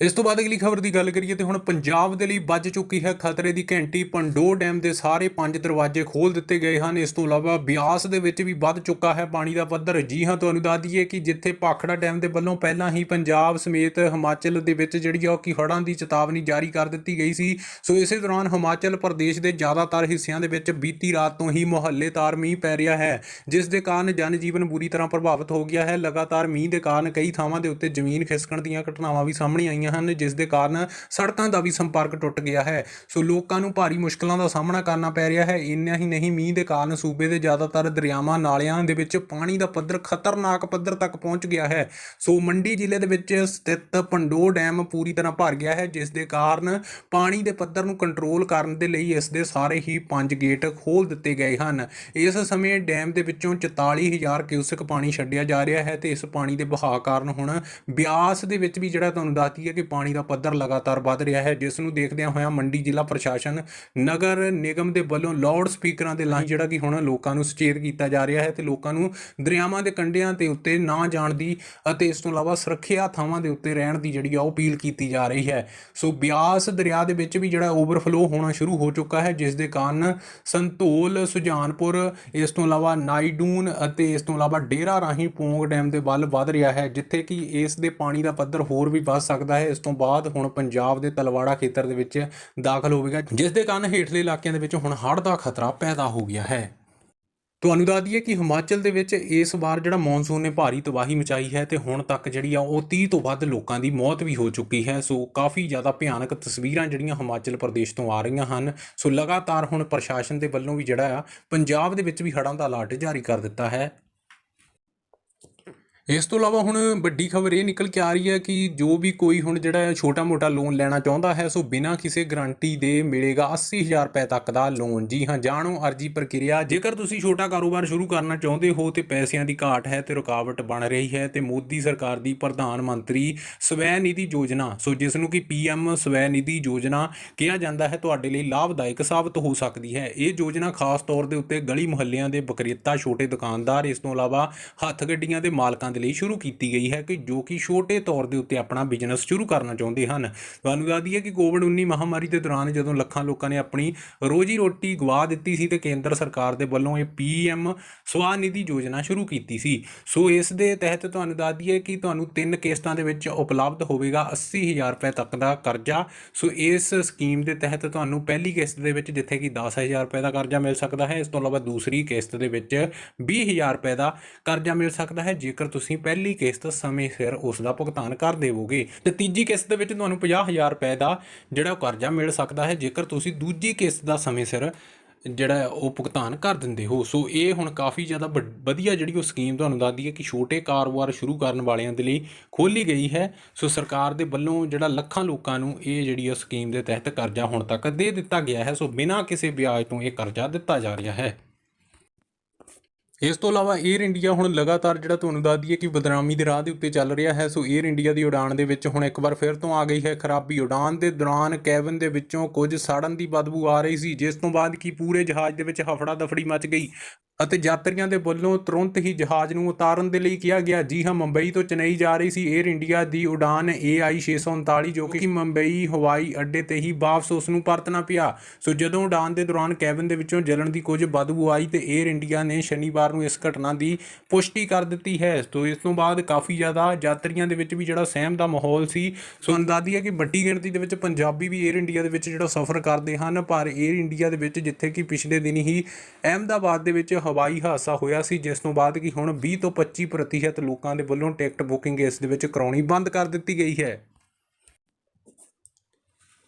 ਇਸ ਤੋਂ ਬਾਅਦ ਅਗਲੀ ਖਬਰ ਦੀ ਗੱਲ ਕਰੀਏ ਤੇ ਹੁਣ ਪੰਜਾਬ ਦੇ ਲਈ ਵੱਜ ਚੁੱਕੀ ਹੈ ਖਤਰੇ ਦੀ ਘੰਟੀ। ਪੰਡੋ ਡੈਮ ਦੇ ਸਾਰੇ ਪੰਜ ਦਰਵਾਜ਼ੇ ਖੋਲ ਦਿੱਤੇ ਗਏ ਹਨ। ਇਸ ਤੋਂ ਇਲਾਵਾ ਬਿਆਸ ਦੇ ਵਿੱਚ ਵੀ ਵੱਧ ਚੁੱਕਾ ਹੈ ਪਾਣੀ ਦਾ ਪੱਧਰ। ਜੀ ਹਾਂ, ਤੁਹਾਨੂੰ ਦੱਸ ਦਈਏ ਕਿ ਜਿੱਥੇ ਪਾਖੜਾ ਡੈਮ ਦੇ ਵੱਲੋਂ ਪਹਿਲਾਂ ਹੀ ਪੰਜਾਬ ਸਮੇਤ ਹਿਮਾਚਲ ਦੇ ਵਿੱਚ ਜਿਹੜੀ ਆ ਉਹ ਕਿ ਹੜ੍ਹਾਂ ਦੀ ਚੇਤਾਵਨੀ ਜਾਰੀ ਕਰ ਦਿੱਤੀ ਗਈ ਸੀ, ਸੋ ਇਸੇ ਦੌਰਾਨ ਹਿਮਾਚਲ ਪ੍ਰਦੇਸ਼ ਦੇ ਜ਼ਿਆਦਾਤਰ ਹਿੱਸਿਆਂ ਦੇ ਵਿੱਚ ਬੀਤੀ ਰਾਤ ਤੋਂ ਹੀ ਮੁਹੱਲੇਦਾਰ ਮੀਂਹ ਪੈ ਰਿਹਾ ਹੈ, ਜਿਸ ਦੇ ਕਾਰਨ ਜਨਜੀਵਨ ਬੁਰੀ ਤਰ੍ਹਾਂ ਪ੍ਰਭਾਵਿਤ ਹੋ ਗਿਆ ਹੈ। ਲਗਾਤਾਰ ਮੀਂਹ ਦੇ ਕਾਰਨ ਕਈ ਥਾਵਾਂ ਦੇ ਉੱਤੇ ਜ਼ਮੀਨ ਖਿਸਕਣ ਦੀਆਂ ਘਟਨਾਵਾਂ ਵੀ ਸਾਹਮਣੇ ਆਈਆਂ ਹਨ, ਜਿਸ ਦੇ ਕਾਰਨ ਸੜਕਾਂ ਦਾ ਵੀ ਸੰਪਰਕ ਟੁੱਟ ਗਿਆ ਹੈ। ਸੋ ਲੋਕਾਂ ਨੂੰ ਭਾਰੀ ਮੁਸ਼ਕਲਾਂ ਦਾ ਸਾਹਮਣਾ ਕਰਨਾ ਪੈ ਰਿਹਾ ਹੈ। ਇੰਨਾ ਹੀ ਨਹੀਂ, ਮੀਂਹ ਦੇ ਕਾਰਨ ਸੂਬੇ ਦੇ ਜ਼ਿਆਦਾਤਰ ਦਰਿਆਵਾਂ, ਨਾਲਿਆਂ ਦੇ ਵਿੱਚ ਪਾਣੀ ਦਾ ਪੱਧਰ ਖਤਰਨਾਕ ਪੱਧਰ ਤੱਕ ਪਹੁੰਚ ਗਿਆ ਹੈ। ਸੋ ਮੰਡੀ ਜ਼ਿਲ੍ਹੇ ਦੇ ਵਿੱਚ ਸਥਿਤ ਪੰਡੋ ਡੈਮ ਪੂਰੀ ਤਰ੍ਹਾਂ ਭਰ ਗਿਆ ਹੈ, ਜਿਸ ਦੇ ਕਾਰਨ ਪਾਣੀ ਦੇ ਪੱਧਰ ਨੂੰ ਕੰਟਰੋਲ ਕਰਨ ਦੇ ਲਈ ਇਸ ਦੇ ਸਾਰੇ ਹੀ ਪੰਜ ਗੇਟ ਖੋਲ ਦਿੱਤੇ ਗਏ ਹਨ। ਇਸ ਸਮੇਂ ਡੈਮ ਦੇ ਵਿੱਚੋਂ 44000 ਕਿਊਸਕ ਪਾਣੀ ਛੱਡਿਆ ਜਾ ਰਿਹਾ ਹੈ ਤੇ ਇਸ ਪਾਣੀ ਦੇ ਬਹਾਅ ਕਾਰਨ ਹੁਣ ਬਿਆਸ ਦੇ ਵਿੱਚ ਵੀ ਜਿਹੜਾ ਤੁਹਾਨੂੰ ਦੱਸਦੀ ਹੈ ਕਿ ਪਾਣੀ ਦਾ ਪੱਧਰ ਲਗਾਤਾਰ ਵੱਧ ਰਿਹਾ ਹੈ, ਜਿਸ ਨੂੰ ਦੇਖਦਿਆਂ ਹੋਇਆਂ ਮੰਡੀ ਜ਼ਿਲ੍ਹਾ ਪ੍ਰਸ਼ਾਸਨ, ਨਗਰ ਨਿਗਮ ਦੇ ਵੱਲੋਂ ਲਾਊਡ ਸਪੀਕਰਾਂ ਦੇ ਲਾਹੀਂ ਜਿਹੜਾ ਕਿ ਹੁਣ ਲੋਕਾਂ ਨੂੰ ਸੁਚੇਤ ਕੀਤਾ ਜਾ ਰਿਹਾ ਹੈ ਤੇ ਲੋਕਾਂ ਨੂੰ ਦਰਿਆਵਾਂ ਦੇ ਕੰਢਿਆਂ ਤੇ ਉੱਤੇ ਨਾ ਜਾਣ ਦੀ ਅਤੇ ਇਸ ਤੋਂ ਇਲਾਵਾ ਸੁਰੱਖਿਆ ਥਾਵਾਂ ਦੇ ਉੱਤੇ ਰਹਿਣ ਦੀ ਜਿਹੜੀ ਆ ਉਹ ਅਪੀਲ ਕੀਤੀ ਜਾ ਰਹੀ ਹੈ। ਸੋ ਬਿਆਸ ਦਰਿਆ ਦੇ ਵਿੱਚ ਵੀ ਜਿਹੜਾ ਓਵਰਫਲੋ ਹੋਣਾ ਸ਼ੁਰੂ ਹੋ ਚੁੱਕਾ ਹੈ, ਜਿਸ ਦੇ ਕਾਰਨ ਸੰਤੋਲ, ਸੁਜਾਨਪੁਰ, ਇਸ ਤੋਂ ਇਲਾਵਾ ਨਾਈਡੂਨ ਅਤੇ ਇਸ ਤੋਂ ਇਲਾਵਾ ਡੇਰਾ ਰਾਹੀਂ ਪੋਂਗ ਡੈਮ ਦੇ ਵੱਲ ਵੱਧ ਰਿਹਾ ਹੈ, ਜਿੱਥੇ ਕਿ ਇਸ ਦੇ ਪਾਣੀ ਦਾ ਪੱਧਰ ਹੋਰ ਵੀ ਵੱਧ ਸਕਦਾ ਹੈ। ਇਸ ਤੋਂ ਬਾਅਦ ਹੁਣ ਪੰਜਾਬ ਦੇ ਤਲਵਾੜਾ ਖੇਤਰ ਦੇ ਵਿੱਚ ਦਾਖਲ ਹੋਵੇਗਾ, ਜਿਸ ਦੇ ਕਾਰਨ ਹੇਠਲੇ ਇਲਾਕਿਆਂ ਦੇ ਵਿੱਚ ਹੁਣ ਹੜ੍ਹ ਦਾ ਖਤਰਾ ਪੈਦਾ ਹੋ ਗਿਆ ਹੈ। ਤੁਹਾਨੂੰ ਦੱਸ ਦਈਏ ਕਿ ਹਿਮਾਚਲ ਦੇ ਵਿੱਚ ਇਸ ਵਾਰ ਜਿਹੜਾ ਮੌਨਸੂਨ ਨੇ ਭਾਰੀ ਤਬਾਹੀ ਮਚਾਈ ਹੈ ਤੇ ਹੁਣ ਤੱਕ ਜਿਹੜੀ ਆ ਉਹ 30 ਤੋਂ ਵੱਧ ਲੋਕਾਂ ਦੀ ਮੌਤ ਵੀ ਹੋ ਚੁੱਕੀ ਹੈ। ਸੋ ਕਾਫੀ ਜ਼ਿਆਦਾ ਭਿਆਨਕ ਤਸਵੀਰਾਂ ਜਿਹੜੀਆਂ ਹਿਮਾਚਲ ਪ੍ਰਦੇਸ਼ ਤੋਂ ਆ ਰਹੀਆਂ ਹਨ। ਸੋ ਲਗਾਤਾਰ ਹੁਣ ਪ੍ਰਸ਼ਾਸਨ ਦੇ ਵੱਲੋਂ ਵੀ ਜਿਹੜਾ ਆ ਪੰਜਾਬ ਦੇ ਵਿੱਚ ਵੀ ਹੜ੍ਹਾਂ ਦਾ ਅਲਰਟ ਜਾਰੀ ਕਰ ਦਿੱਤਾ ਹੈ। ਇਸ ਤੋਂ ਇਲਾਵਾ ਹੁਣ ਵੱਡੀ ਖਬਰ ਇਹ ਨਿਕਲ ਕੇ ਆ ਰਹੀ ਹੈ ਕਿ ਜੋ ਵੀ ਕੋਈ ਹੁਣ ਜਿਹੜਾ ਛੋਟਾ-ਮੋਟਾ ਲੋਨ ਲੈਣਾ ਚਾਹੁੰਦਾ ਹੈ, ਸੋ ਬਿਨਾਂ ਕਿਸੇ ਗਾਰੰਟੀ ਦੇ ਮਿਲੇਗਾ 80000 ਰੁਪਏ ਤੱਕ ਦਾ ਲੋਨ ਜੀ ਹਾਂ, ਜਾਣੋ ਅਰਜੀ ਪ੍ਰਕਿਰਿਆ, ਜੇਕਰ ਤੁਸੀਂ ਛੋਟਾ ਕਾਰੋਬਾਰ ਸ਼ੁਰੂ ਕਰਨਾ ਚਾਹੁੰਦੇ ਹੋ ਤੇ ਪੈਸਿਆਂ ਦੀ ਘਾਟ ਹੈ ਤੇ ਰੁਕਾਵਟ ਬਣ ਰਹੀ ਹੈ, ਤੇ ਮੋਦੀ ਸਰਕਾਰ ਦੀ ਪ੍ਰਧਾਨ ਮੰਤਰੀ ਸਵੈ ਨਿਧੀ ਯੋਜਨਾ, ਸੋ ਜਿਸ ਨੂੰ ਕਿ ਪੀਐਮ ਸਵੈ ਨਿਧੀ ਯੋਜਨਾ ਕਿਹਾ ਜਾਂਦਾ ਹੈ, ਤੁਹਾਡੇ ਲਈ ਲਾਭਦਾਇਕ ਸਾਬਤ ਹੋ ਸਕਦੀ ਹੈ। ਇਹ ਯੋਜਨਾ ਖਾਸ ਤੌਰ ਦੇ ਉੱਤੇ ਗਲੀ ਮੁਹੱਲਿਆਂ ਦੇ ਵਿਕਰੇਤਾ ਛੋਟੇ ਦੁਕਾਨਦਾਰ, ਇਸ ਤੋਂ ਇਲਾਵਾ ਹੱਥ ਗੱਡੀਆਂ ਦੇ ਮਾਲਕਾਂ ਦੇ ਲਈ ਸ਼ੁਰੂ ਕੀਤੀ ਗਈ ਹੈ ਕਿ ਜੋ ਕਿ ਛੋਟੇ ਤੌਰ ਦੇ ਉੱਤੇ ਆਪਣਾ ਬਿਜ਼ਨਸ ਸ਼ੁਰੂ ਕਰਨਾ ਚਾਹੁੰਦੇ ਹਨ। ਤੁਹਾਨੂੰ ਦੱਸ ਦਈਏ ਕਿ ਕੋਵਿਡ-19 ਮਹਾਮਾਰੀ ਦੇ ਦੌਰਾਨ ਜਦੋਂ ਲੱਖਾਂ ਲੋਕਾਂ ਨੇ ਆਪਣੀ ਰੋਜੀ ਰੋਟੀ ਗਵਾ ਦਿੱਤੀ ਸੀ ਤੇ ਕੇਂਦਰ ਸਰਕਾਰ ਦੇ ਵੱਲੋਂ ਇਹ ਪੀਐਮ ਸਵਾਨਿਧੀ ਯੋਜਨਾ ਸ਼ੁਰੂ ਕੀਤੀ ਸੀ। ਸੋ ਇਸ ਦੇ ਤਹਿਤ ਤੁਹਾਨੂੰ ਦੱਸ ਦਈਏ ਕਿ ਤੁਹਾਨੂੰ ਤਿੰਨ ਕਿਸ਼ਤਾਂ ਦੇ ਵਿੱਚ ਉਪਲਬਧ ਹੋਵੇਗਾ 80000 ਰੁਪਏ ਤੱਕ ਦਾ ਕਰਜ਼ਾ। ਸੋ ਇਸ ਸਕੀਮ ਦੇ ਤਹਿਤ ਤੁਹਾਨੂੰ ਪਹਿਲੀ ਕਿਸ਼ਤ ਦੇ ਵਿੱਚ ਜਿੱਥੇ ਕਿ 10000 ਰੁਪਏ ਦਾ ਕਰਜ਼ਾ ਮਿਲ ਸਕਦਾ ਹੈ, ਇਸ ਤੋਂ ਇਲਾਵਾ ਦੂਸਰੀ ਕਿਸ਼ਤ ਦੇ ਵਿੱਚ 20000 ਰੁਪਏ ਦਾ ਕਰਜ਼ਾ ਮਿਲ ਸਕਦਾ ਹੈ। ਜੇਕਰ ਤੁਸੀਂ ਤੁਸੀਂ ਪਹਿਲੀ ਕਿਸ਼ਤ ਸਮੇਂ ਸਿਰ ਉਸ ਦਾ ਭੁਗਤਾਨ ਕਰ ਦੇਵੋਗੇ। ਤੇ ਤੀਜੀ ਕਿਸ਼ਤ ਦੇ ਵਿੱਚ ਤੁਹਾਨੂੰ 50000 ਰੁਪਏ ਦਾ ਜਿਹੜਾ ਉਹ ਕਰਜ਼ਾ ਮਿਲ ਸਕਦਾ ਹੈ, ਜੇਕਰ ਤੁਸੀਂ ਦੂਜੀ ਕਿਸ਼ਤ ਦਾ ਸਮੇਂ ਸਿਰ ਜਿਹੜਾ ਉਹ ਭੁਗਤਾਨ ਕਰ ਦਿੰਦੇ ਹੋ। ਸੋ ਇਹ ਹੁਣ ਕਾਫੀ ਜ਼ਿਆਦਾ ਵੱਡ- ਵਧੀਆ ਜਿਹੜੀ ਉਹ ਸਕੀਮ ਤੁਹਾਨੂੰ ਦੱਸਦੀ ਹੈ ਕਿ ਛੋਟੇ ਕਾਰੋਬਾਰ ਸ਼ੁਰੂ ਕਰਨ ਵਾਲਿਆਂ ਦੇ ਲਈ ਖੋਲੀ ਗਈ ਹੈ। ਸੋ ਸਰਕਾਰ ਦੇ ਵੱਲੋਂ ਜਿਹੜਾ ਲੱਖਾਂ ਲੋਕਾਂ ਨੂੰ ਇਹ ਜਿਹੜੀ ਉਹ ਸਕੀਮ ਦੇ ਤਹਿਤ ਕਰਜ਼ਾ ਹੁਣ ਤੱਕ ਦੇ ਦਿੱਤਾ ਗਿਆ ਹੈ। ਸੋ ਬਿਨਾਂ ਕਿਸੇ ਵਿਆਜ ਤੋਂ ਇਹ ਕਰਜ਼ਾ ਦਿੱਤਾ ਜਾ ਰਿਹਾ ਹੈ। ਇਸ ਤੋਂ ਇਲਾਵਾ 에ਅਰ ਇੰਡੀਆ ਹੁਣ ਲਗਾਤਾਰ ਜਿਹੜਾ ਤੁਹਾਨੂੰ ਦੱਸ ਦਈਏ ਕਿ ਬਦਨਾਮੀ ਦੇ ਰਾਹ ਦੇ ਉੱਤੇ ਚੱਲ ਰਿਹਾ ਹੈ, ਸੋ 에ਅਰ ਇੰਡੀਆ ਦੀ ਉਡਾਣ ਦੇ ਵਿੱਚ ਹੁਣ ਇੱਕ ਵਾਰ ਫਿਰ ਤੋਂ ਆ ਗਈ ਹੈ ਖਰਾਬੀ। ਉਡਾਣ ਦੇ ਦੌਰਾਨ ਕੈਬਨ ਦੇ ਵਿੱਚੋਂ ਕੁਝ ਸੜਨ ਦੀ ਬਦਬੂ ਆ ਰਹੀ ਸੀ, ਜਿਸ ਤੋਂ ਬਾਅਦ ਕਿ ਪੂਰੇ ਜਹਾਜ਼ ਦੇ ਵਿੱਚ ਹਫੜਾ ਦਫੜੀ ਮਚ ਗਈ। ਅਤੇ ਯਾਤਰੀਆਂ ਦੇ ਵੱਲੋਂ ਤੁਰੰਤ ਹੀ ਜਹਾਜ਼ ਨੂੰ ਉਤਾਰਨ ਦੇ ਲਈ ਕਿਹਾ ਗਿਆ। ਜੀ ਹਾਂ, ਮੁੰਬਈ ਤੋਂ ਚੇਨਈ ਜਾ ਰਹੀ ਸੀ 에ਅਰ ਇੰਡੀਆ ਦੀ ਉਡਾਨ AI639 ਜੋ ਕਿ ਮੁੰਬਈ, ਹਵਾਈ ਅੱਡੇ ਤੇ ਹੀ ਵਾਪਸ ਉਸ ਨੂੰ ਪਰਤਣਾ ਪਿਆ। ਸੋ ਜਦੋਂ ਉਡਾਨ ਦੇ ਦੌਰਾਨ ਕੈਬਨ ਦੇ ਵਿੱਚੋਂ ਜਲਣ ਦੀ ਕੁਝ ਬਦਬੂ ਆਈ ਤੇ 에ਅਰ ਇੰਡੀਆ ਨੇ ਸ਼ਨੀਵਾਰ ਨੂੰ ਇਸ ਘਟਨਾ ਦੀ ਪੁਸ਼ਟੀ ਕਰ ਦਿੱਤੀ ਹੈ। ਸੋ ਇਸ ਤੋਂ ਬਾਅਦ ਕਾਫੀ ਜ਼ਿਆਦਾ ਯਾਤਰੀਆਂ ਦੇ ਵਿੱਚ ਵੀ ਜਿਹੜਾ ਸਹਿਮ ਦਾ ਮਾਹੌਲ ਸੀ, ਸੋ ਅੰਦਾਜ਼ੀ ਹੈ ਕਿ ਵੱਡੀ ਗਿਣਤੀ ਦੇ ਵਿੱਚ ਪੰਜਾਬੀ ਵੀ 에ਅਰ ਇੰਡੀਆ ਦੇ ਵਿੱਚ ਜਿਹੜਾ ਸਫ਼ਰ ਕਰਦੇ ਹਨ, ਪਰ 에ਅਰ ਇੰਡੀਆ ਦੇ ਵਿੱਚ ਜਿੱਥੇ ਕਿ ਪਿਛਲੇ ਦਿਨ ਹੀ ਅਹਿਮਦਾਬਾਦ ਦੇ ਵਿੱਚ ਹਵਾਈ ਹਾਦਸਾ ਹੋਇਆ ਸੀ, ਜਿਸ ਤੋਂ ਬਾਅਦ ਕਿ ਹੁਣ 20 ਤੋਂ 25% ਪ੍ਰਤੀਸ਼ਤ ਲੋਕਾਂ ਦੇ ਵੱਲੋਂ ਟਿਕਟ ਬੁਕਿੰਗ ਇਸ ਦੇ ਵਿੱਚ ਕਰਾਉਣੀ ਬੰਦ ਕਰ ਦਿੱਤੀ ਗਈ ਹੈ।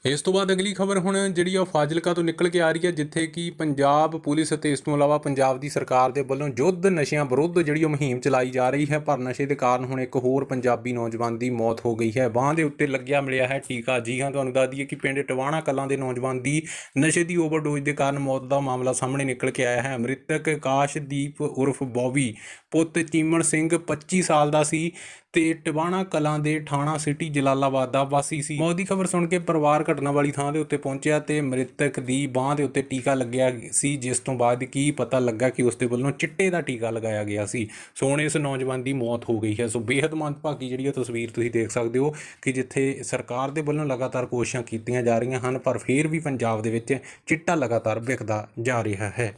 ਇਸ ਤੋਂ ਬਾਅਦ ਅਗਲੀ ਖਬਰ ਹੁਣ ਜਿਹੜੀ ਆ ਉਹ ਫਾਜ਼ਿਲਕਾ ਤੋਂ ਨਿਕਲ ਕੇ ਆ ਰਹੀ ਹੈ, ਜਿੱਥੇ ਕਿ ਪੰਜਾਬ ਪੁਲਿਸ ਅਤੇ ਇਸ ਤੋਂ ਇਲਾਵਾ ਪੰਜਾਬ ਦੀ ਸਰਕਾਰ ਦੇ ਵੱਲੋਂ ਯੁੱਧ ਨਸ਼ਿਆਂ ਵਿਰੁੱਧ ਜਿਹੜੀ ਉਹ ਮੁਹਿੰਮ ਚਲਾਈ ਜਾ ਰਹੀ ਹੈ, ਪਰ ਨਸ਼ੇ ਦੇ ਕਾਰਨ ਹੁਣ ਇੱਕ ਹੋਰ ਪੰਜਾਬੀ ਨੌਜਵਾਨ ਦੀ ਮੌਤ ਹੋ ਗਈ ਹੈ। ਬਾਹ ਦੇ ਉੱਤੇ ਲੱਗਿਆ ਮਿਲਿਆ ਹੈ ਟੀਕਾ। ਜੀ ਹਾਂ, ਤੁਹਾਨੂੰ ਦੱਸ ਦਈਏ ਕਿ ਪਿੰਡ ਟਵਾਣਾ ਕਲਾਂ ਦੇ ਨੌਜਵਾਨ ਦੀ ਨਸ਼ੇ ਦੀ ਓਵਰਡੋਜ਼ ਦੇ ਕਾਰਨ ਮੌਤ ਦਾ ਮਾਮਲਾ ਸਾਹਮਣੇ ਨਿਕਲ ਕੇ ਆਇਆ ਹੈ। ਮ੍ਰਿਤਕ ਆਕਾਸ਼ਦੀਪ ਉਰਫ ਬੌਬੀ ਪੁੱਤ ਚੀਮਣ ਸਿੰਘ 25 ਸਾਲ ਦਾ ਸੀ। ਤੇ ਟਿਵਾਣਾ ਕਲਾਂ ਦੇ ਥਾਣਾ ਸਿਟੀ ਜਲਾਲਾਬਾਦ ਦਾ ਵਾਸੀ ਸੀ। ਮੌਤ ਦੀ ਖਬਰ ਸੁਣ ਕੇ ਪਰਿਵਾਰ ਘਟਨਾ ਵਾਲੀ ਥਾਂ ਦੇ ਉੱਤੇ ਪਹੁੰਚਿਆ ਤੇ ਮ੍ਰਿਤਕ ਦੀ ਬਾਹ ਦੇ ਉੱਤੇ ਟੀਕਾ ਲੱਗਿਆ ਸੀ, ਜਿਸ ਤੋਂ ਬਾਅਦ ਕੀ ਪਤਾ ਲੱਗਾ ਕਿ ਉਸ ਦੇ ਵੱਲੋਂ ਚਿੱਟੇ ਦਾ ਟੀਕਾ ਲਗਾਇਆ ਗਿਆ ਸੀ। ਸੋ ਹੁਣ ਇਸ ਨੌਜਵਾਨ ਦੀ ਮੌਤ ਹੋ ਗਈ ਹੈ। ਸੋ ਬੇहद ਮੰਦਭਾਗੀ ਜਿਹੜੀ ਇਹ ਤਸਵੀਰ ਤੁਸੀਂ ਦੇਖ ਸਕਦੇ ਹੋ ਕਿ ਜਿੱਥੇ ਸਰਕਾਰ ਦੇ ਵੱਲੋਂ ਲਗਾਤਾਰ ਕੋਸ਼ਿਸ਼ਾਂ ਕੀਤੀਆਂ ਜਾ ਰਹੀਆਂ ਹਨ, ਪਰ ਫਿਰ ਵੀ ਪੰਜਾਬ ਦੇ ਵਿੱਚ ਚਿੱਟਾ ਲਗਾਤਾਰ ਵਿਕਦਾ ਜਾ ਰਿਹਾ ਹੈ।